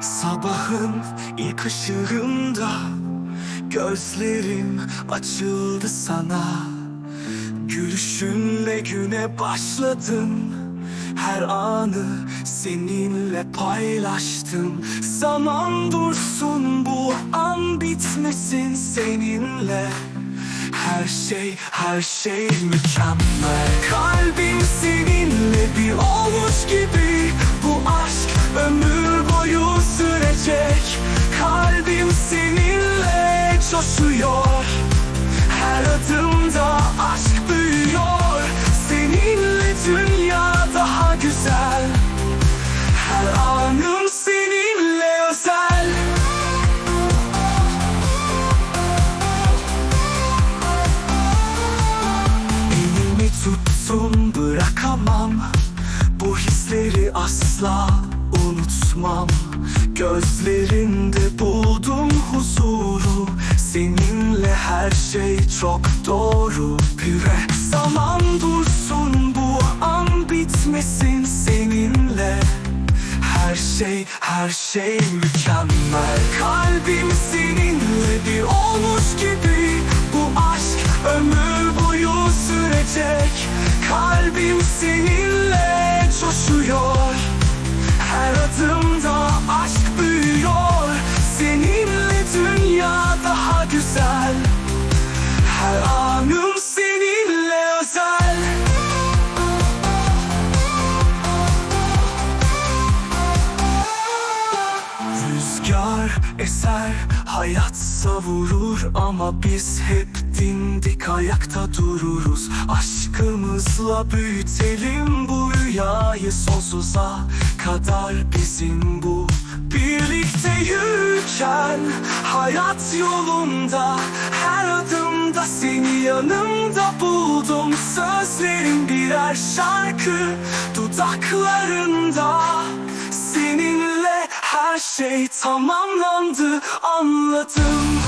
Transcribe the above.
Sabahın ilk ışığında Gözlerim açıldı sana. Gülüşünle güne başladım Her anı seninle paylaştım. Zaman dursun bu an bitmesin seninle. Her şey, her şey mükemmel coşuyor Her adımda aşk büyüyor Seninle dünya daha güzel. Her anım seninle özel. Elimi tuttum bırakamam. Bu hisleri asla unutmam. Gözlerinde buldum huzuru Seninle her şey çok doğru. Püre zaman dursun bu an bitmesin. Seninle her şey, her şey mükemmel. Kalbim seninle bir olmuş gibi. Bu aşk ömür boyu sürecek. Kalbim seninle eser, hayat savurur Ama biz hep dimdik ayakta dururuz. Aşkımızla büyütelim bu rüyayı sonsuza kadar. Bizim bu Birlikte yürürken hayat yolunda. Her adımda seni yanımda buldum. Sözlerin birer şarkı dudaklarında şey tamamlandı anladım